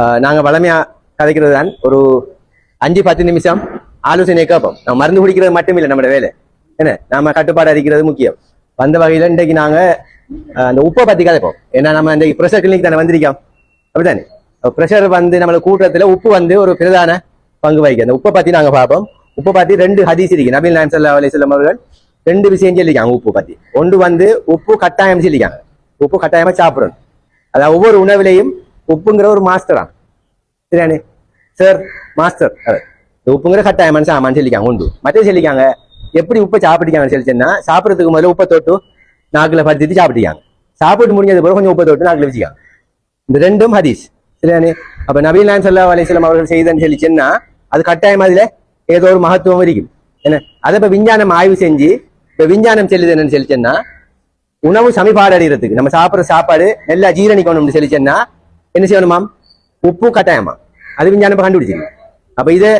நாங்கள் நாங்க வளமையா கதைக்கிறது தான் ஒரு அஞ்சு பத்து நிமிஷம் ஆலோசனை கேட்போம். நம்ம மருந்து குடிக்கிறது மட்டும் இல்லை வேலை. என்ன? நாம கட்டுப்பாடு அடிக்கிறது முக்கியம். வந்த வகையில இன்றைக்கு நாங்க அந்த உப்பை பத்தி கதைப்போம். ஏன்னா நம்ம இன்றைக்கு ப்ரெஷர் கிளினிக் தானே வந்திருக்கோம். அப்படித்தானே ப்ரெஷர் வந்து நம்மளை கூட்டத்தில் உப்பு வந்து ஒரு பிரதான பங்கு வகிக்கும். அந்த உப்பை பத்தி நாங்க பார்ப்போம். உப்பை பத்தி ரெண்டு ஹதீஸ் இருக்கு. நபீல் நாயம் சல்லா அலிஸ்லாம் அவர்கள் ரெண்டு விஷயம் சொல்லிக்காங்க உப்பு பத்தி. ஒன்று வந்து உப்பு கட்டாயம் சொல்லிக்காங்க உப்பு கட்டாயமா சாப்பிடணும். அதாவது ஒவ்வொரு உணவிலையும் உப்புங்கிற ஒரு மாஸ்டரா சரியானே சார் மாஸ்டர் அவர் இந்த உப்புங்கிற கட்டாயமான ஆமான்னு சொல்லிக்காங்க உண்டு மற்ற சொல்லிக்காங்க எப்படி உப்பை சாப்பிட்டுக்காங்கன்னு சொல்லிச்சுன்னா சாப்பிட்றதுக்கு முதல்ல உப்பை தொட்டு நாக்கில் படுத்திட்டு சாப்பிட்டுக்காங்க சாப்பிட்டு முடிஞ்சது பிறகு கொஞ்சம் உப்பை தொட்டு நாக்கில் வச்சுக்காங்க இந்த ரெண்டும் ஹதீஸ் சரியானே அப்ப நபீல் நாயம் சல்லா அலிஸ்லாம் அவர்கள் செய்தன்னு சொல்லிச்சுன்னா அது கட்டாயம் அதுல ஏதோ ஒரு மகத்துவம் இருக்கும் என்ன அதை இப்ப விஞ்ஞானம் ஆய்வு செஞ்சு இப்ப விஞ்ஞானம் செல்லுது என்னன்னு சொல்லிச்சுன்னா உணவு சமிபாடு அடைகிறதுக்கு நம்ம சாப்பிடுற சாப்பாடு நல்லா ஜீரணிக்கணும்னு சொல்லிச்சேன்னா என்ன செய்யணுமாம் உப்பு கட்டாயமா அது விஞ்ஞானம் இப்ப கண்டுபிடிச்சிருக்கு அப்ப இது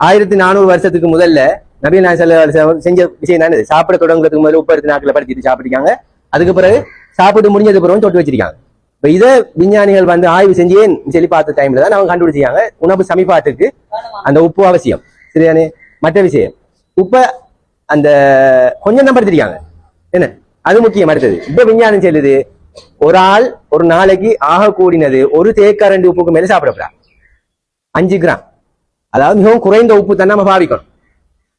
ஆயிரத்தி நானூறு வருஷத்துக்கு முதல்ல நபீன் நாயகம் செஞ்ச விஷயம் தானே சாப்பிட தொடங்குறதுக்கு முதல்ல உப்பு எடுத்து நாக்கில் படுத்திட்டு சாப்பிட்டுருக்காங்க அதுக்கு பிறகு சாப்பிட்டு முடிஞ்சது பிறகு தொட்டு வச்சிருக்காங்க இப்ப இதை விஞ்ஞானிகள் வந்து ஆய்வு செஞ்சே சொல்லி பார்த்த டைம்ல தான் அவங்க கண்டுபிடிச்சாங்க உணவு சமீபத்துக்கு அந்த உப்பு அவசியம் சரியானே மற்ற விஷயம் உப்பை அந்த கொஞ்சம் தான் படுத்திருக்காங்க என்ன அது முக்கியம் அடுத்தது இப்ப விஞ்ஞானம் செல்லுது ஒரு ஆள் ஒரு நாளைக்கு ஆக கூடினது ஒரு தேக்கரண்டி உப்புக்கு மேல சாப்பிடப்படா. அஞ்சு கிராம். அதாவது மிகவும் குறைந்த உப்பு தான் நம்ம பாவிக்கணும்.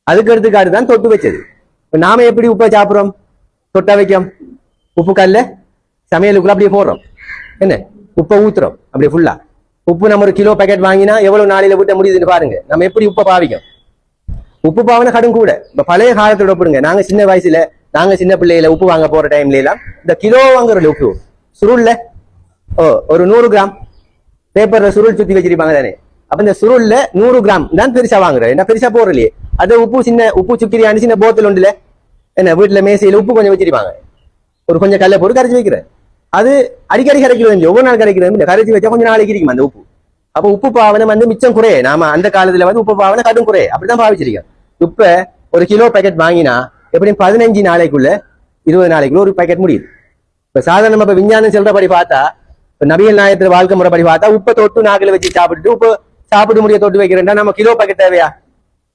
அதுக்கு எடுத்துக்காட்டு தான் தொட்டு வச்சது. இப்ப நாம எப்படி உப்பை சாப்பிடுறோம்? தொட்டா வைக்கோம். உப்பு கல்ல சமையலுக்குள்ள அப்படியே போடுறோம். என்ன? உப்பை ஊத்துறோம். அப்படியே ஃபுல்லா உப்பு நம்ம ஒரு கிலோ பேக்கெட் வாங்கினா எவ்வளவு நாளையில விட்ட முடியுதுன்னு பாருங்க. நம்ம எப்படி உப்பை பாவிக்கும் உப்பு பாவனை கடும் கூட இப்ப பழைய காலத்தோட ஒப்பிடுங்க நாங்க சின்ன வயசுல நாங்க சின்ன பிள்ளையில உப்பு வாங்க போற டைம்ல எல்லாம் இந்த கிலோ வாங்குற உப்பு. சுருள்ல. ஓ ஒரு நூறு கிராம். பேப்பர்ல சுருள் சுத்தி வச்சிருப்பாங்க தானே. அப்ப இந்த சுருள்ல நூறு கிராம் தான் பெருசா வாங்குறேன் என்ன பெருசா போறலையே அது உப்பு சின்ன உப்பு சுக்கிரியாண்டு சின்ன போத்தல் உண்டுல. என்ன வீட்டுல மேசையில உப்பு கொஞ்சம் வச்சிருப்பாங்க. ஒரு கொஞ்சம் கல்ல போட்டு கரைச்சி வைக்கிறேன். அது அடிக்கடி கரைக்கிறது ஒவ்வொரு நாள் கரைக்கிறது இல்லை கரைச்சி வச்சா கொஞ்சம் நாளைக்கு இருக்கும் அந்த உப்பு. அப்ப உப்பு பாவனை வந்து மிச்சம் குறைய. நாம அந்த காலத்துல வந்து உப்பு பாவனை கடும் குறைய. அப்படிதான் பாவிச்சிருக்கோம். இப்ப ஒரு கிலோ பேக்கெட் வாங்கினா எப்படியும் பதினஞ்சு நாளைக்குள்ள இருபது நாளைக்குள்ள ஒரு பேக்கெட் முடியுது. இப்ப சாதாரண இப்ப விஞ்ஞானம் சொல்றபடி பார்த்தா இப்ப நபிகள் நாயத்துல வாழ்க்கை முறைப்படி பார்த்தா உப்பை தொட்டு நாக்கில் வச்சு சாப்பிட்டுட்டு உப்பு சாப்பிட்டு முடிய தொட்டு வைக்கிறேன்டா நம்ம கிலோ பாக்கெட் தேவையா?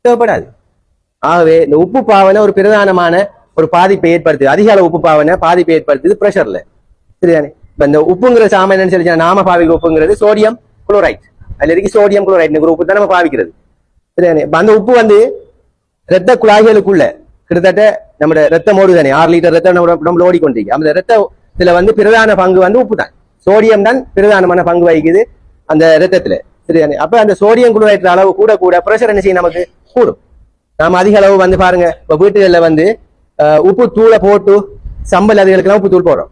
தேவைப்படாது. ஆகவே இந்த உப்பு பாவனை ஒரு பிரதானமான ஒரு பாதிப்பை ஏற்படுத்துது. அதிக அளவு உப்பு பாவனை பாதிப்பை ஏற்படுத்துது ப்ரெஷர்ல சரிதானே? இப்ப இந்த உப்புங்கிற சாமான் என்னன்னு சொல்லி நாம பாவிக்க உப்புங்கிறது சோடியம் குளோரைட் அதுல இருக்கு சோடியம் குளோரைட் உப்பு தான் நம்ம பாவிக்கிறது. சரிதானே? இப்ப அந்த உப்பு வந்து ரத்த குழாய்களுக்குள்ள கிட்டத்தட்ட நம்ம ரத்தம் ஓடுதானே? ஆறு லிட்டர் ரத்தம் நம்ம உடம்புல ஓடிக்கொண்டிருக்கு. அந்த ரத்தத்துல வந்து பிரதான பங்கு வந்து உப்பு தான் சோடியம் தான் பிரதானமான பங்கு வகிக்குது அந்த ரத்தத்துல. சரிதானே? அப்ப அந்த சோடியம் குளோரைட் அளவு கூட கூட ப்ரெஷர் என்ன செய்யும் நமக்கு? கூடும். நாம அதிக அளவு வந்து பாருங்க. இப்போ வீட்டுகளில் வந்து உப்பு தூளை போட்டு சம்பல் அதுகளுக்கெல்லாம் உப்பு தூள் போடுறோம்.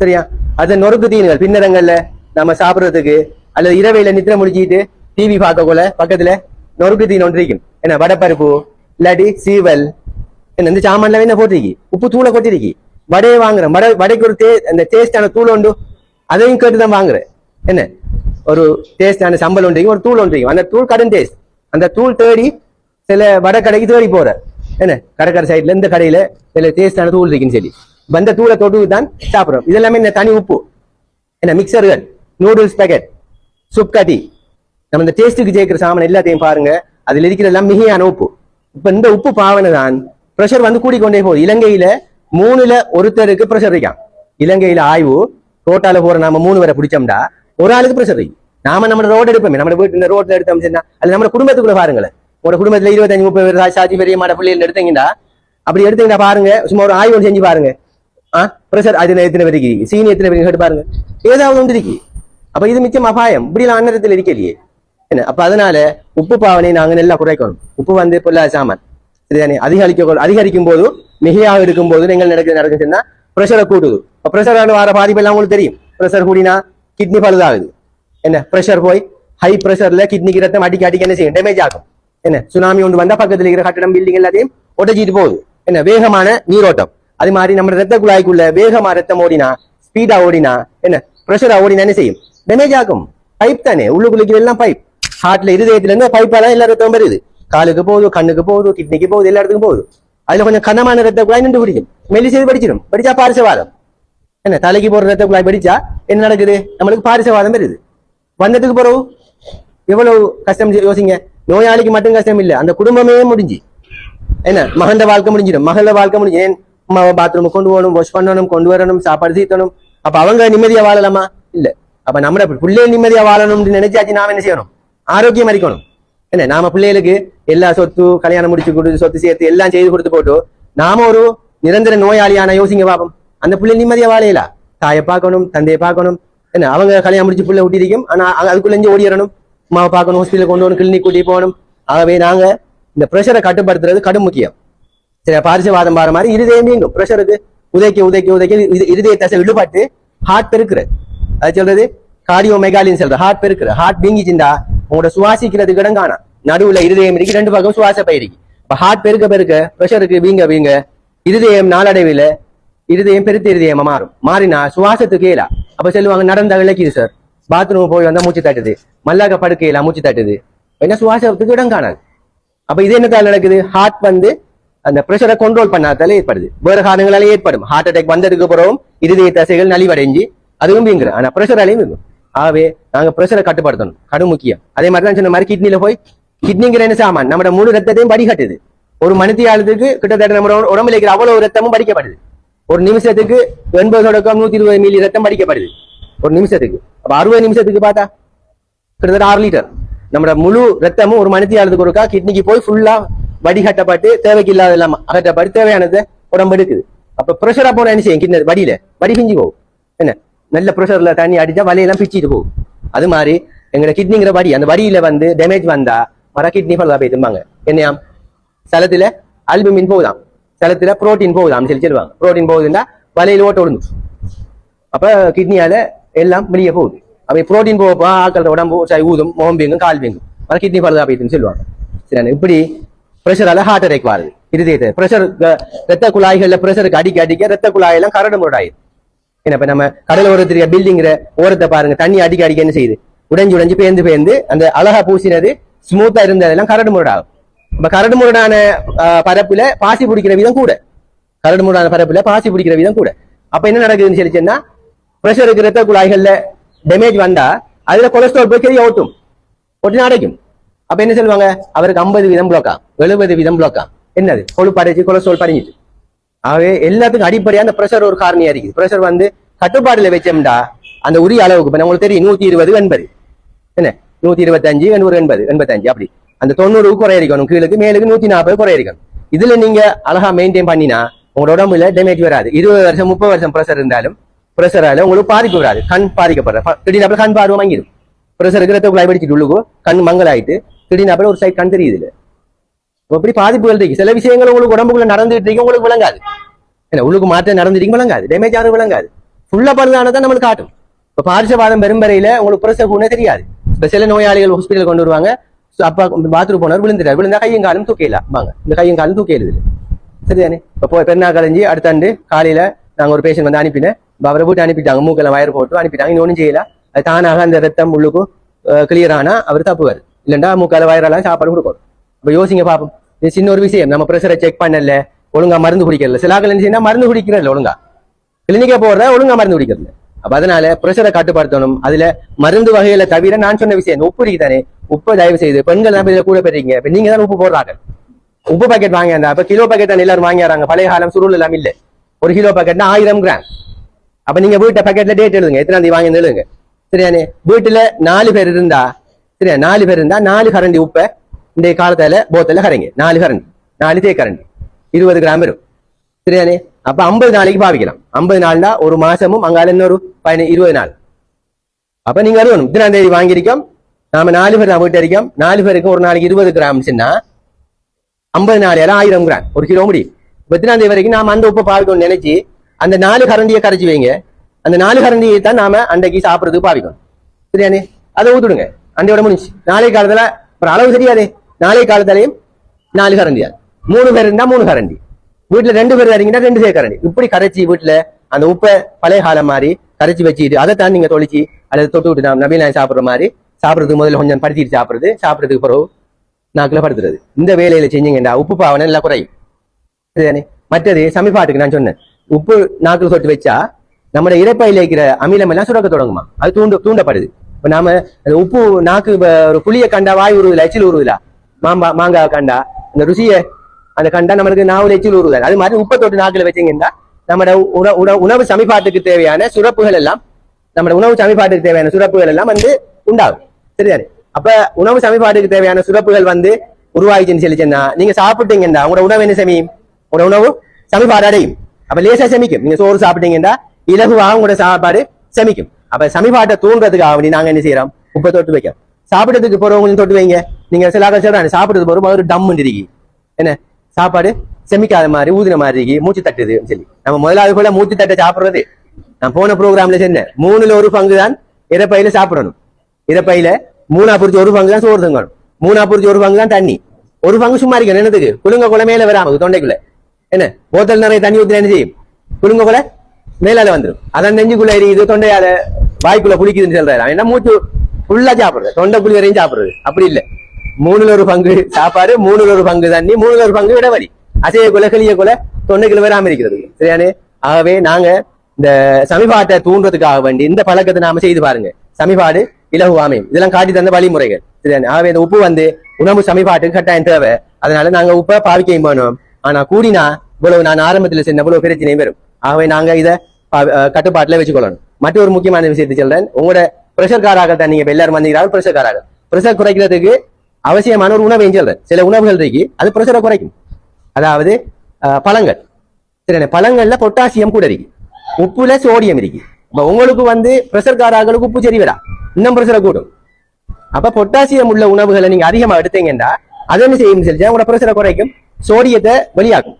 சரியா? அது நொறுக்கு தீனுகள் பின்னரங்கள்ல நம்ம சாப்பிட்றதுக்கு அல்லது இரவையில நித்திர முடிச்சுட்டு டிவி பார்க்கக்குள்ள பக்கத்துல நொறுக்கு தீன் ஒன்றிக்கும் ஏன்னா என்ன? வடப்பருப்பு இல்லாட்டி சீவல் என்ன இந்த சாமான்ல என்ன போட்டிருக்கி? உப்பு தூளை கொட்டிருக்கி. வடையை வாங்குறேன் வடை வடைக்கு ஒரு தே அந்த டேஸ்டான தூள் உண்டு. அதையும் கேட்டு தான் வாங்குறேன். என்ன? ஒரு டேஸ்டான சம்பளம் ஒன்று ஒரு தூள் ஒன்று அந்த தூள் கடன் டேஸ்ட் அந்த தூள் தேடி சில வடை கடைக்கு தேடி போற என்ன? கடற்கரை சைடுல இந்த கடையில சில டேஸ்டான தூள் இருக்குன்னு சொல்லி. வந்த தூளை தொட்டு தான் சாப்பிடுறோம் இதெல்லாமே இந்த தனி உப்பு. என்ன? மிக்சர்கள் நூடுல்ஸ் பேக்கெட் சுப் கட்டி நம்ம இந்த டேஸ்ட்டுக்கு ஜெயிக்கிற சாமான் எல்லாத்தையும் பாருங்க. அதில் இருக்கிற எல்லாம் மிகையான உப்பு. இப்போ இந்த உப்பு பாவனை தான் ப்ரெஷர் வந்து கூடிக்கொண்டே போகுது. இலங்கையில மூணுல ஒருத்தருக்கு ப்ரெஷர் இருக்கான் இலங்கையில ஆய்வு ரோட்டால போற நாம மூணு வரை பிடிச்சோம்டா ஒரு ஆளுக்கு ப்ரெஷர் இருக்கு நாம நம்ம ரோடு எடுப்போமே நம்ம வீட்டு இந்த ரோட்ல எடுத்தோம் சொன்னா அது நம்ம குடும்பத்துக்குள்ள பாருங்களேன். ஒரு குடும்பத்துல இருபத்தஞ்சு முப்பது பேர் சா- சாட்சி பெரிய மாட பிள்ளைகள் எடுத்தீங்கன்னா அப்படி எடுத்தீங்கன்னா பாருங்க சும்மா ஒரு ஆய்வு செஞ்சு பாருங்க. ஆ? ப்ரெஷர் அது எத்தனை பேருக்கு இருக்கு? சீனி எத்தனை பேருக்கு கேட்டு பாருங்க. ஏதாவது ஒன்று இருக்கு. அப்ப இது மிச்சம் அபாயம். இப்படிலாம் அன்னதத்தில் இருக்கலையே. என்ன? அப்ப அதனால உப்பு பாவனை நாங்க நல்லா குறைக்கணும். உப்பு வந்து பொல்லாத சாமான். சரிதானே அதிகரிக்க அதிகரிக்கும் போது மிகையாக இருக்கும் போது நீங்கள் நடக்க நடக்குதுன்னா ப்ரெஷரை கூட்டுது. இப்போ ப்ரெஷர் வர பாதிப்பு எல்லாம் உங்களுக்கு தெரியும். ப்ரெஷர் கூடினா கிட்னி பழுதாகுது. என்ன? ப்ரெஷர் போய் ஹை ப்ரெஷர்ல கிட்னிக்கு ரத்தம் அடிக்க அடிக்க என்ன செய்யும்? டேமேஜ் ஆகும். என்ன? சுனாமி ஒன்று வந்த பக்கத்துல இருக்கிற கட்டடம் பில்டிங் எல்லாத்தையும் உடச்சிட்டு போகுது. என்ன? வேகமான நீரோட்டம். அது மாதிரி நம்ம ரத்த குழாய்க்குள்ள வேகமா ரத்தம் ஓடினா ஸ்பீடா ஓடினா என்ன? ப்ரெஷரா ஓடினா என்ன செய்யும்? டேமேஜ் ஆகும். பைப் தானே? உள்ளுக்குள்ளிக்கு எல்லாம் பைப் ஹார்ட்ல இருதயத்துல இருந்து பைப்பால எல்லா ரத்தம் வருது. காலுக்கு போகுது கண்ணுக்கு போகுது கிட்னிக்கு போகுது எல்லா இடத்துக்கும் போகுது அதுல கொஞ்சம் கனமான ரத்த குழாய் நின்று பிடிக்கும் மெல்லி செய்து படிச்சிடும் படிச்சா பாரிசவாதம் என்ன தலைக்கு போற ரத்த குழாய் படிச்சா என்ன நடக்குது நம்மளுக்கு பாரிசவாதம் வருது வந்ததுக்கு பிறகு எவ்வளவு கஷ்டம் யோசிங்க நோயாளிக்கு மட்டும் கஷ்டம் இல்ல அந்த குடும்பமே முடிஞ்சு என்ன மகந்த வாழ்க்கை முடிஞ்சிடும் மகள வாழ்க்கை முடிஞ்சு ஏன் அம்மாவை பாத்ரூம் கொண்டு போகணும் வாஷ் பண்ணணும் கொண்டு வரணும் சாப்பாடு சீத்தணும் அப்ப அவங்க நிம்மதியா வாழலாமா இல்ல அப்ப நம்மள பிள்ளைகள் நிம்மதியா வாழணும்னு நினைச்சாச்சு நாம என்ன செய்யணும் ஆரோக்கியம் அறிக்கணும் என்ன நாம பிள்ளைகளுக்கு எல்லா சொத்து கல்யாணம் முடிச்சு கொடுத்து சொத்து சேர்த்து எல்லாம் செய்து கொடுத்து போட்டு நாம ஒரு நிரந்தர நோயாளியான யோசிங்க பாப்போம். அந்த பிள்ளை நிம்மதியா வாழையில தாயை பார்க்கணும் தந்தையை பார்க்கணும். என்ன அவங்க கல்யாணம் முடிச்சு பிள்ளை ஊட்டிருக்கும் ஆனா அ- அதுக்குள்ள இருந்து ஓடிடணும். அம்மாவை பார்க்கணும் ஹாஸ்பிட்டல் கொண்டு வரணும் கிளினிக் கூட்டி போகணும். ஆகவே நாங்க இந்த ப்ரெஷரை கட்டுப்படுத்துறது கடும் முக்கியம். சரி பாரிசவாதம் பாரு மாதிரி இருதயம் மீண்டும் ப்ரெஷருக்கு உதைக்க உதைக்க உதைக்க இது- இருதய தசை விழுபாட்டு ஹார்ட் பெருக்குறது. அது சொல்றது கார்டியோ மெகாலின்னு சொல்றது ஹார்ட் பெருக்குற ஹார்ட் வீங்கிச்சுண்டா உங்களோட சுவாசிக்கிறதுக்கு இடம் காணா நடுவுல இருதயம் இருக்கு ரெண்டு பக்கம் சுவாச பயிருக்கு. இப்ப ஹார்ட் பெருக்க பெருக்க ப்ரெஷருக்கு வீங்க வீங்க. இருதயம் நாளடைவில் இருதயம் பெருத்த இருதயமா மாறும். மாறினா சுவாசத்துக்கு ஏலா. அப்ப சொல்லுவாங்க நடந்தா விளக்கிது சார் பாத்ரூம் போய் வந்தா மூச்சு தட்டுது. மல்லாக்க படுக்கையில மூச்சு தட்டுது. என்ன சுவாசத்துக்கு இடம் காணாது அப்ப இது என்னத்தால நடக்குது? ஹார்ட் வந்து அந்த ப்ரெஷரை கண்ட்ரோல் பண்ணாதால ஏற்படுது. வேறு காரணங்களால ஏற்படும். ஹார்ட் அட்டாக் வந்ததுக்கு அப்புறம் இருதய தசைகள் நலிவடைஞ்சு அதுவும் வீங்குற ஆனா ப்ரெஷராலையும் வீங்கும். ஆகவே நாங்க பிரஷரை கட்டுப்படுத்தணும். கடும் முக்கியம். அதே மாதிரி தான் சொன்ன மாதிரி கிட்னில போய் கிட்னிங்கிற என்ன சாமான்? நம்ம முழு ரத்தத்தையும் வடிகட்டுது. ஒரு மணித்தியாலத்துக்கு கிட்டத்தட்ட நம்ம உடம்புல இருக்கிற அவ்வளவு ரத்தமும் படிக்கப்படுது ஒரு நிமிஷத்துக்கு எண்பது தொடக்கம் நூத்தி இருபது மில்லி ரத்தம் படிக்கப்படுது ஒரு நிமிஷத்துக்கு. அப்ப அறுபது நிமிஷத்துக்கு பார்த்தா கிட்டத்தட்ட ஆறு லிட்டர் நம்ம முழு ரத்தமும் ஒரு மணித்தியாலத்துக்கு ஒருக்கா கிட்னிக்கு போய் ஃபுல்லா வடிகட்டப்பட்டு தேவைக்கு இல்லாத இல்லாம அகற்றப்பட்டு தேவையானதை உடம்பு எடுக்குது. அப்ப ப்ரெஷரா போனா என்ன செய்யும்? கிட்னி வடியில. வடி பிஞ்சு போகும். நல்ல ப்ரெஷர்ல தண்ணி அடிச்சா வலையெல்லாம் பிச்சிட்டு போகும். அது மாதிரி எங்களோட கிட்னிங்கிற வடி அந்த வடியில வந்து டேமேஜ் வந்தா மர கிட்னி பல்லா போய் திரும்பாங்க என்னையாம் சிலத்துல அல்புமின் போகுதாம். சிலத்துல புரோட்டீன் போகுதாம் சொல்லி சொல்லுவாங்க. புரோட்டீன் போகுதுன்னா வலையில ஓட்ட விழுந்து அப்ப கிட்னியால எல்லாம் வெளியே போகுது. அப்படி புரோட்டீன் போக ஆக்கள் உடம்பு சரி ஊதும் முகம் வீங்கும் கால் வீங்கும். மர கிட்னி பல்லா போயிட்டுன்னு சொல்லுவாங்க. சரி இப்படி ப்ரெஷரால ஹார்ட் அட்டாக் வருது. இருதயத்தை ப்ரெஷர் ரத்த குழாய்கள்ல ப்ரெஷருக்கு அடிக்க அடிக்க ரத்த குழாயெல்லாம் கரடு முரடாயிரு என்ன இப்ப நம்ம கடல் ஓரத்துல பில்டிங்கிற ஓரத்தை பாருங்க தண்ணி அடிக்க அடிக்க என்ன செய்யுது? உடைஞ்சு உடைஞ்சு பேந்து பேந்து அந்த அழகா பூசினது ஸ்மூத்தா இருந்ததெல்லாம் கரடு முரடாகும் இப்ப கரடு முரடான பரப்புல பாசி பிடிக்கிற விதம் கூட. கரடு முரடான பரப்புல பாசி பிடிக்கிற விதம் கூட. அப்ப என்ன நடக்குதுன்னு சொல்லிச்சுன்னா பிரஷருக்கு ரத்த குழாய்கள்ல டேமேஜ் வந்தா அதுல கொலஸ்ட்ரால் போய் பெரிய ஓட்டும் ஒட்டினா அடைக்கும். அப்ப என்ன சொல்லுவாங்க? அவருக்கு ஐம்பது வீதம் பிளோக்கா எழுபது வீதம் பிளோக்கா என்னது? கொழுப்பு அடைச்சு கொலஸ்ட்ரால் பறிஞ்சிட்டு ஆகவே எல்லாத்துக்கும் அடிப்படையா அந்த ப்ரெஷர் ஒரு காரணியா இருக்குது. ப்ரெஷர் வந்து கட்டுப்பாடுல வச்சோம்டா அந்த உரிய அளவுக்கு இப்ப உங்களுக்கு தெரியும் நூத்தி இருபது எண்பது என்ன? நூத்தி இருபத்தஞ்சு எண்ணூறு எண்பது எண்பத்தஞ்சு அப்படி. அந்த தொண்ணூறுக்கு குறை இருக்கணும் கீழுக்கு மேலுக்கு நூத்தி நாற்பது குறை இருக்கணும். இதுல நீங்க அழகா மெயின்டைன் பண்ணினா உங்களோட உடம்புல டேமேஜ் வராது. இருபது வருஷம் முப்பது வருஷம் ப்ரெஷர் இருந்தாலும் ப்ரெஷரால உங்களுக்கு பாதிப்பு வராது. கண் பாதிக்கப்படுற திடீர்னு கண் பார்வை வாங்கிடும் ப்ரெஷர் இருக்கிற குழாய் வெடிச்சிட்டு உள்ளுக்கும் கண் மங்கலாயிட்டு திடீர்னு ஒரு சைட் கண் தெரியுது இல்ல. இப்படி பாதிப்புகள் இருக்கு? சில விஷயங்கள் உங்களுக்கு உடம்புக்குள்ள நடந்துட்டு இருக்கு உங்களுக்கு விளங்காது. என்ன உள்ளுக்கு மாற்றம் நடந்துட்டு விளங்காது. டேமேஜ் ஆகும் விளங்காது. ஃபுல்லா பழுதானதான் நம்மளுக்கு காட்டும். இப்ப பாரிசவாதம் பெரும்பறையில உங்களுக்கு பிரசவ குணே தெரியாது. இப்ப சில நோயாளிகள் ஹாஸ்பிட்டல் கொண்டு வருவாங்க. அப்பா பாத்ரூம் போனவர் விழுந்துட்டார். விழுந்தா கையும் காலும் தூக்கலாம் வாங்க. இந்த கையும் காலும் தூக்கிடுது சரிதானே? இப்போ போய் பெருநா கலைஞ்சி அடுத்த ஆண்டு காலையில நாங்க ஒரு பேஷண்ட் வந்து அனுப்பினேன். அவரை போட்டு அனுப்பிட்டாங்க. மூக்கெல்லாம் வயர் போட்டு அனுப்பிட்டாங்க. இன்னொன்னும் செய்யல. அது தானாக அந்த ரத்தம் உள்ளுக்கும் கிளியர் ஆனா அவர் தப்புவார். இல்லைண்டா மூக்கால வயரெல்லாம் சாப்பாடு கொடுக்கணும் இப்ப யோசிங்க பாப்போம். இது சின்ன ஒரு விஷயம். நம்ம ப்ரெஷரை செக் பண்ணல ஒழுங்கா மருந்து குடிக்கல. சில ஆக்கள் என்ன செய்யணும் மருந்து குடிக்கிறதில்ல ஒழுங்கா. கிளினிக்கா போடுற ஒழுங்கா மருந்து குடிக்கிறது. அப்ப அதனால ப்ரெஷரை கட்டுப்படுத்தணும். அதுல மருந்து வகையில தவிர நான் சொன்ன விஷயம் உப்பு இருக்குதானே? உப்பு தயவு செய்து பெண்கள் தான் இதுல கூட பெறீங்க இப்ப நீங்க தான் உப்பு போடுறாங்க. உப்பு பாக்கெட் வாங்க அப்ப கிலோ பாக்கெட் தான் எல்லாரும் வாங்கிடுறாங்க பழைய காலம் சுருள் எல்லாம் இல்ல. ஒரு கிலோ பாக்கெட்னா ஆயிரம் கிராம் அப்ப நீங்க வீட்டை பாக்கெட்ல டேட் எழுதுங்க. எத்தனை தேதி வாங்கி எழுதுங்க. சரியானே வீட்டுல நாலு பேர் இருந்தா சரியா? நாலு பேர் இருந்தா நாலு கரண்டி உப்பை இன்றைய காலத்துல போத்தல கரைங்க. நாலு கரண்டி. நாலு தேக்கரண்டி இருபது கிராம் வரும். சரியானே அப்ப ஐம்பது நாளைக்கு பாவிக்கலாம். ஐம்பது நாள்னா ஒரு மாசமும் அங்கால இன்னொரு பதின இருபது நாள். அப்ப நீங்க அறியணும் இத்தனாம் தேதி வாங்கியிருக்கோம். நாம நாலு பேர் தான் வீட்டு இருக்கோம். நாலு பேருக்கு ஒரு நாளைக்கு இருபது கிராம்ஸ்னா ஐம்பது நாளையில ஆயிரம் கிராம் ஒரு கிலோ முடியும் இப்ப தேதி வரைக்கும் நாம அந்த உப்பை பாவிக்கணும்னு நினைச்சு அந்த நாலு கரண்டியை கரைச்சி வைங்க. அந்த நாலு கரண்டியை தான் நாம அன்றைக்கு சாப்பிடுறதுக்கு பாவிக்கணும். சரியானே அதை ஊத்துடுங்க. அண்டையோட முடிஞ்சு. நாளை காலத்துல அப்புறம் அளவு தெரியாதே. நாளை காலத்திலையும் நாலு கரண்டியா மூணு பேர் இருந்தா மூணு கரண்டி வீட்டுல ரெண்டு பேர் வரீங்கன்னா ரெண்டு சேர் கரண்டி இப்படி கரைச்சி வீட்டுல அந்த உப்பை பழைய காலம் மாதிரி கரைச்சி வச்சுட்டு அதை தான் நீங்க தொழிச்சு அல்லது தொட்டு விட்டு நாம் நவீன சாப்பிடுற மாதிரி சாப்பிடுறதுக்கு முதல்ல கொஞ்சம் படுத்திட்டு சாப்பிடுறது. சாப்பிடுறதுக்கு பிறகு நாக்குல படுத்துறது. இந்த வேலையில செஞ்சீங்கன்னா உப்பு பாவனை நல்லா குறையும். சரிதானே? மற்றது சமிபாட்டுக்கு நான் சொன்னேன். உப்பு நாக்குல தொட்டு வச்சா நம்மளோட இறப்பையில் இருக்கிற அமிலம் எல்லாம் சுரக்க தொடங்குமா? அது தூண்ட தூண்டப்படுது. இப்ப நாம அந்த உப்பு நாக்கு ஒரு புளிய கண்டா வாய் உருவுல எச்சில் உருவலா மாம்பா மாங்காய் கண்டா. அந்த ருசியை அந்த கண்டா நம்மளுக்கு நாவல் எச்சில் உருவுல அது மாதிரி உப்பை தொட்டு நாக்கில் வச்சிங்கன்னா நம்மட உணவு உணவு சமிபாட்டுக்கு தேவையான சுரப்புகள் எல்லாம் நம்ம உணவு சமிபாட்டுக்கு தேவையான சுரப்புகள் எல்லாம் வந்து உண்டாகும். சரிதானே? அப்ப உணவு சமிபாட்டுக்கு தேவையான சுரப்புகள் வந்து உருவாயிச்சுன்னு சொல்லி நீங்க சாப்பிட்டீங்கன்னா உங்களோட உணவு என்ன செமியும் உங்களோட உணவு சமிபாடு அடையும். அப்ப லேசா செமிக்கும். நீங்க சோறு சாப்பிட்டீங்கன்னா இலகுவாக உங்களோட சாப்பாடு செமிக்கும். அப்ப சமிபாட்டை தூண்டுறதுக்காக வேண்டி நாங்க என்ன செய்யறோம்? உப்பை தொட்டு வைக்கிறோம். சாப்பிடறதுக்கு போறவங்களையும் தொட்டு வைங்க. நீங்க சில ஆட்கள் சொல்றாங்க சாப்பிட்டது போறோம் ஒரு டம் இருக்கு என்ன? சாப்பாடு செமிக்காத மாதிரி ஊதின மாதிரி இருக்கு மூச்சு தட்டுது சொல்லி. நம்ம முதலாவது போல மூச்சு தட்ட சாப்பிடுறது. நான் போன ப்ரோக்ராம்ல சொன்னேன் மூணுல ஒரு பங்கு தான் இறப்பையில சாப்பிடணும். இறப்பையில மூணா பொறிச்சு ஒரு பங்கு தான் சோறு தங்கணும். மூணா பொறிச்சு ஒரு பங்கு தான் தண்ணி. ஒரு பங்கு சும்மா இருக்கணும். என்னதுக்கு? குழுங்க குள்ள மேல வராம தொண்டைக்குள்ள. என்ன? போத்தல் நிறைய தண்ணி ஊத்தி என்ன செய்யும்? குழுங்க குலை மேலால வந்துடும் அதான் நெஞ்சுக்குள்ள எரியுது தொண்டையால வாய்க்குள்ள குளிக்குதுன்னு சொல்றாரு. என்ன மூச்சு ஃபுல்லா சாப்பிடுறது. தொண்டை குழி வரையும் சாப்பிடுறது. அப்படி இல்ல. மூணுல ஒரு பங்கு சாப்பாடு மூணுல ஒரு பங்கு தண்ணி மூணுல ஒரு பங்கு விடவரி அசைய கொலை கிளிய கொலை தொண்டைக்குள்ள வராம இருக்கிறது. சரியானே? ஆகவே நாங்க இந்த சமிபாட்டை தூண்டுறதுக்காக வேண்டி இந்த பழக்கத்தை நாம செய்து பாருங்க. சமிபாடு இலகுவாமை இதெல்லாம் காட்டி தந்த வழிமுறைகள். சரிதானே ஆகவே இந்த உப்பு வந்து உணவு சமிபாட்டுக்கு கட்டாயம் தேவை. அதனால நாங்க உப்பை பாவிக்கையும் பண்ணோம் ஆனா கூடினா இவ்வளவு நான் ஆரம்பத்துல சென்ன இவ்வளவு பிரச்சனையும் வரும். ஆகவே நாங்க இதை கட்டுப்பாட்டுல வச்சுக்கொள்ளணும். மற்றொரு முக்கியமான விஷயத்தை சொல்றேன். உங்களோட ப்ரெஷர் காராக தான் நீங்க எல்லாரும் வந்தீங்கன்னா ப்ரெஷர் காராக ப்ரெஷர் குறைக்கிறதுக்கு அவசியமான ஒரு உணவு சொல்றேன். சில உணவுகள் இருக்கு அது ப்ரெஷரை குறைக்கும். அதாவது பழங்கள். சரி பழங்கள்ல பொட்டாசியம் கூட இருக்கு. உப்புல சோடியம் இருக்கு. இப்ப உங்களுக்கு வந்து ப்ரெஷர் காராங்களுக்கு உப்பு சரி விடா இன்னும் ப்ரெஷரை கூடும். அப்ப பொட்டாசியம் உள்ள உணவுகளை நீங்க அதிகமா எடுத்தீங்கன்னா அது என்ன செய்யும் சொல்லி உங்களோட ப்ரெஷரை குறைக்கும். சோடியத்தை வெளியாக்கும்.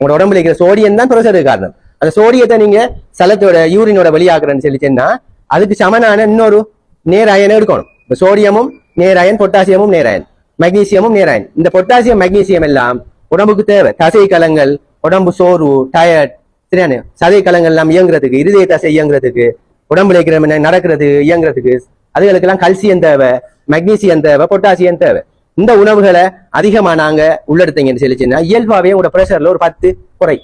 உங்களோட உடம்புல இருக்கிற சோடியம் தான் ப்ரெஷருக்கு காரணம். அந்த சோடியத்தை நீங்க சலத்தோட யூரினோட வெளியாக்குறேன்னு சொல்லிச்சேன்னா அதுக்கு சமனான இன்னொரு நேராயனை எடுக்கணும். இப்போ சோடியமும் நேராயன் பொட்டாசியமும் நேராயன் மெக்னீசியமும் நேர் இந்த பொட்டாசியம் மெக்னீசியம் எல்லாம் உடம்புக்கு தேவை. தசை கலங்கள் உடம்பு சோர்வு டயர்ட் சரியான சதை கலங்கள் எல்லாம் இயங்குறதுக்கு இருதய தசை இயங்குறதுக்கு உடம்புல இருக்கிற நடக்கிறது இயங்குறதுக்கு அதுகளுக்கெல்லாம் கல்சியம் தேவை மெக்னீசியம் தேவை பொட்டாசியம் தேவை. இந்த உணவுகளை அதிகமா நாங்க உள்ளெடுத்தீங்கன்னு சொல்லிச்சுன்னா இயல்பாவே உங்களோட பிரஷர்ல ஒரு பத்து குறை.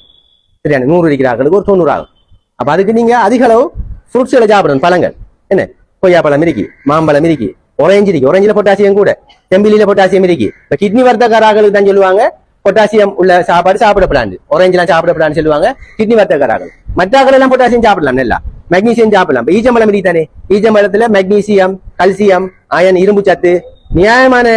சரியான நூறு இருக்கிறார்களுக்கு ஒரு தொண்ணூறு ஆகும் அப்ப அதுக்கு நீங்க அதிக அளவு ஃப்ரூட்ஸ்களை சாப்பிடணும் பழங்கள். என்ன? கொய்யாப்பழம் இருக்கு மாம்பழம் இருக்கு ஒரேஞ்சு இருக்கு ஒரேஞ்சில பொட்டாசியம் கூட. செம்பிலியில பொட்டாசியம் இருக்கு இப்ப கிட்னி வர்த்தகராகளுக்கு தான் சொல்லுவாங்க. பொட்டாசியம் உள்ள சாப்பாடு சாப்பிடப்படாது. ஒரேஞ்செல்லாம் சாப்பிடப்படாதுன்னு சொல்லுவாங்க. கிட்னி வர்த்தகராகள் மற்றாக்கள் எல்லாம் பொட்டாசியம் சாப்பிடலாம் நல்லா. மெக்னீசியம் சாப்பிடலாம். இப்ப ஈச்சம்பழம் இருக்கு தானே? ஈச்சம்பழத்துல மெக்னீசியம் கல்சியம் அயன் இரும்பு சத்து நியாயமான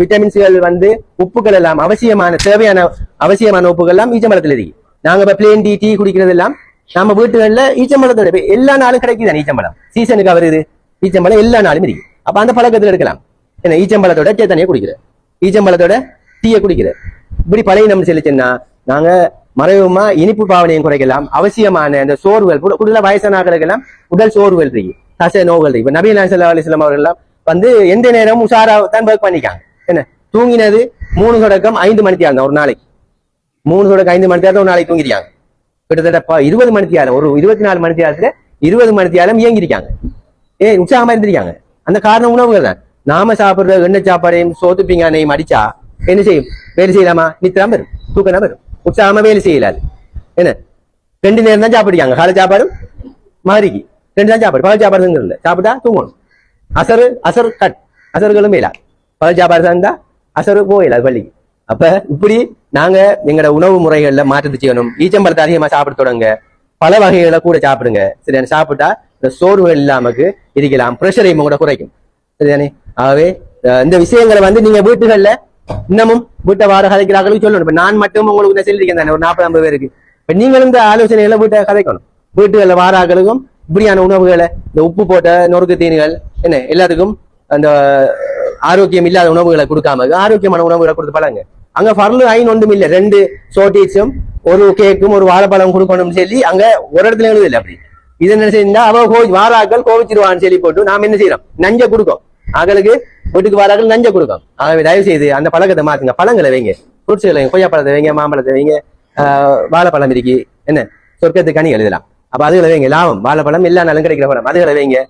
விட்டமின்ஸ்கள் வந்து உப்புகள் எல்லாம் அவசியமான தேவையான அவசியமான உப்புகள் எல்லாம் ஈச்சம்பழத்துல இருக்கு நாங்க இப்ப பிளேன் டீ டீ குடிக்கிறது எல்லாம் நம்ம வீட்டுகள்ல ஈச்சம்பழத்தோட எல்லா நாளும் கிடைக்குது ஈச்சம்பழம்? சீசனுக்கு வருது ஈச்சம்பழம் எல்லா நாளும் இருக்கு. அப்ப அந்த பழக்கத்துல எடுக்கலாம். என்ன ஈச்சம்பழத்தோட சேத்தனையை தண்ணியை குடிக்கிற ஈச்சம்பழத்தோட டீயை குடிக்கிற இப்படி பழைய நம்ம செலுச்சுன்னா நாங்க மறைவுமா இனிப்பு பாவனையும் குறைக்கலாம். அவசியமான அந்த சோர்வுகள் கூட- கூடுதலா வயசானாக்களுக்கெல்லாம் உடல் சோர்வுகள் இருக்கு. தசை நோய்கள் இருக்கு. இப்ப நபீனா அலிஸ்லாம் அவர்கள்லாம் எல்லாம் வந்து எந்த நேரமும் உஷாரா தான் ஒர்க் பண்ணிக்காங்க. என்ன தூங்கினது மூணு தொடக்கம் ஐந்து மணிக்கு ஆகும் ஒரு நாளைக்கு. மூணு தொடக்கம் ஐந்து மணி ஒரு நாளைக்கு தூங்கிருக்காங்க கிட்டத்தட்ட இருபது மணி நேரம் ஒரு இருபத்தி நாலு மணி நேரத்துல இருபது மணி நேரம் இயங்கியிருக்காங்க. ஏ உற்சாகமா இருந்திருக்காங்க. அந்த காரணம் உணவுகள் தான். நாம சாப்பிடுற எண்ணெய் சாப்பாடையும் சோத்து பிங்கானையும் அடிச்சா என்ன செய்யும்? வேலை செய்யலாமா? நித்திரம் வரும். தூக்கம் தான் வரும். உற்சாகமா வேலை செய்யலாது. என்ன? ரெண்டு நேரம் தான் சாப்பிடுறாங்க காலை சாப்பாடும் மாறிக்கு ரெண்டு தான் சாப்பாடு. பகல் சாப்பாடுங்கிறது இல்லை. சாப்பிட்டா தூங்கணும். அசரு அசர் கட். அசர்களும் மேலா பகல் சாப்பாடு தான் இருந்தா அசரு போயிடாது பள்ளிக்கு. அப்ப இப்படி நாங்க எங்களோட உணவு முறைகள்ல மாற்றத்தை செய்யணும். ஈச்சம்பழத்தை அதிகமா சாப்பிட தொடங்க. பல வகைகளை கூட சாப்பிடுங்க. சரியான சாப்பிட்டா இந்த சோர்வுகள் இல்லாமக்கு இருக்கலாம். ப்ரெஷரையும் கூட குறைக்கும். சரிதானே? ஆகவே இந்த விஷயங்களை வந்து நீங்க வீட்டுகள்ல இன்னமும் வீட்டை வார கதைக்கிறார்கள் சொல்லணும். இப்ப நான் மட்டும் உங்களுக்கு இந்த சொல்லியிருக்கேன் தானே? ஒரு நாற்பது ஐம்பது பேருக்கு. இப்ப நீங்களும் இந்த ஆலோசனைகளை வீட்டை கதைக்கணும். வீட்டுகள்ல வாராக்களுக்கும் இப்படியான உணவுகளை இந்த உப்பு போட்ட நொறுக்கு தீனிகள் என்ன எல்லாத்துக்கும் அந்த ஆரோக்கியம் இல்லாத உணவுகளை கொடுக்காம ஆரோக்கியமான உணவுகளை கொடுத்து பழங்க அங்க ஃபர்லு ஐன் ஒன்றும் இல்லை. ரெண்டு சோட்டீஸும் ஒரு கேக்கும் ஒரு வாழைப்பழம் கொடுக்கணும்னு சொல்லி அங்க ஒரு இடத்துல எழுது இல்லை அப்படி. இது என்ன செய்யுந்தா அவ கோ வாராக்கள் கோவிச்சிருவான்னு சொல்லி போட்டு நாம என்ன செய்யறோம்? நஞ்ச கொடுக்கும். அகளுக்கு வீட்டுக்கு வாராக்கள் நஞ்ச கொடுக்கும். ஆகவே தயவு செய்து அந்த பழக்கத்தை மாத்துங்க. பழங்களை வைங்க. ஃப்ரூட்ஸ்களை வைங்க கொய்யாப்பழத்தை வைங்க மாம்பழத்தை வைங்க வாழைப்பழம் இருக்கு. என்ன? சொர்க்கத்துக்கு கனி எழுதலாம். அப்ப அதுகளை வைங்க. லாபம். வாழைப்பழம் எல்லா நாளும் கிடைக்கிற பழம். அதுகளை வைங்க.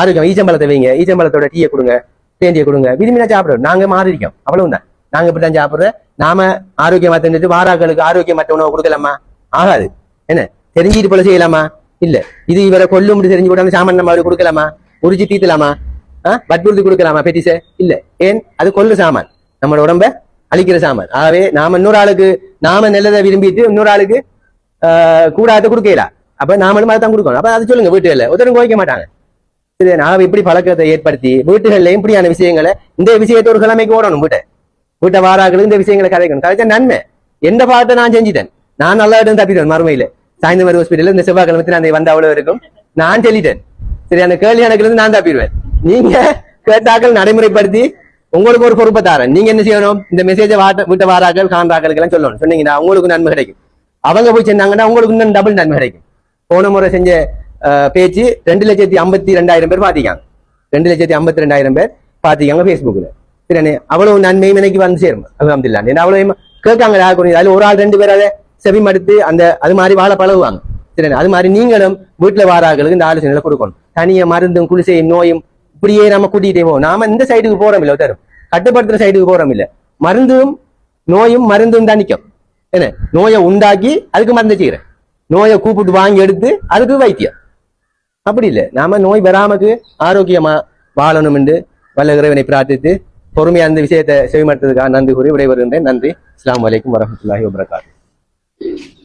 ஆரோக்கியம். ஈச்சம்பழத்தை வைங்க. ஈச்சம்பழத்தோட டீயை கொடுங்க. தேந்தியை கொடுங்க. விரும்பினா சாப்பிடுறோம் நாங்க மாறி இருக்கோம் அவ்வளவுதான். நாங்க இப்படி தான் சாப்பிடுறோம். நாம ஆரோக்கியமா தந்துட்டு வாராக்களுக்கு ஆரோக்கியமற்ற உணவு கொடுக்கலாமா? ஆகாது. என்ன? தெரிஞ்சுட்டு போல செய்யலாமா? இல்ல. இது இவரை கொல்லும் தெரிஞ்சு கூட சாமான் நம்ம அவருக்கு கொடுக்கலாமா? உறிஞ்சி தீத்தலாமா? ஆ? வற்புறுத்தி கொடுக்கலாமா பெட்டிச இல்ல. ஏன்? அது கொல்லு சாமான். நம்மளோட உடம்ப அழிக்கிற சாமான். ஆகவே நாம இன்னொரு ஆளுக்கு நாம நல்லதை விரும்பிட்டு இன்னொரு ஆளுக்கு ஆஹ், கூடாத கொடுக்கலாம் அப்ப நாமளும் அதை தான் கொடுக்கணும். அப்ப அது சொல்லுங்க வீட்டுல ஒருத்தரும் கோவிக்க மாட்டாங்க. சரி நாம இப்படி பழக்கத்தை ஏற்படுத்தி வீட்டுகள்ல இப்படியான விஷயங்களை இந்த விஷயத்தை ஒரு கிழமைக்கு ஓடணும் வீட்டை. வீட்டை வாராக்களுக்கு இந்த விஷயங்களை கதைக்கணும். கதைச்சா நன்மை. எந்த பாடத்தை நான் செஞ்சுட்டேன்? நான் நல்லா இடம் தப்பிட்டேன் மறுமையில. சாயந்தரம் ஹாஸ்பிட்டல் இந்த செவ்வாய்க்கிழமை நான் வந்த அவ்வளவு இருக்கும். நான் சொல்லிட்டேன். சரி அந்த கேள்வி எனக்கு இருந்து நான் தப்பிடுவேன் நீங்க கேட்டாக்கள் நடைமுறைப்படுத்தி உங்களுக்கு ஒரு பொறுப்பை தாரேன். நீங்க என்ன செய்யணும்? இந்த மெசேஜை வாட்ட வீட்டை வாராக்கள் காண்றாக்களுக்கு எல்லாம் சொல்லணும். சொன்னீங்கன்னா உங்களுக்கு நன்மை கிடைக்கும். அவங்க போய் செஞ்சாங்கன்னா உங்களுக்கு இன்னும் டபுள் நன்மை கிடைக்கும். போன முறை செஞ்ச பேச்சு ரெண்டு லட்சத்தி ஐம்பத்தி ரெண்டாயிரம் பேர் பாத்தீங்க. ரெண்டு லட்சத்தி ஐம்பத்தி ரெண்டாயிரம் பேர் பாத்தீங்க ஃபேஸ்புக்கில் சரிண்ணே அவ்வளவு நன்மையும் எனக்கு வந்து சேரும் அலமதுல்லா ஏன்னா அவ்வளவு கேட்காங்க கொஞ்சம் அதுல ஒரு ஆள் ரெண்டு பேர் அதை செவி மடுத்து அந்த அது மாதிரி வாழ பழகுவாங்க சரிண்ணே அது மாதிரி நீங்களும் வீட்டுல வாராக்களுக்கு இந்த ஆலோசனைகளை கொடுக்கணும் தனியா மருந்தும் குளிசையும் நோயும் இப்படியே நம்ம கூட்டிகிட்டே போவோம் நாம இந்த சைடுக்கு போறோம் இல்ல தரும் கட்டுப்படுத்துற சைடுக்கு போறோம் இல்ல மருந்தும் நோயும் மருந்தும் தான் நிக்கும் என்ன நோயை உண்டாக்கி அதுக்கு மருந்து செய்யறேன் நோயை கூப்பிட்டு வாங்கி எடுத்து அதுக்கு வைத்தியம் அப்படி இல்லை நாம நோய் வராமக்கு ஆரோக்கியமா வாழணும் என்று வல்ல இறைவனை பிரார்த்தித்து பொறுமையா அந்த விஷயத்தை செவிமட்டத்துக்காக நன்றி கூறி விடைபெறுகின்றேன். நன்றி. இஸ்லாம் வலைக்கும் வரமத்துல்லாஹி வபரகாத்துஹு.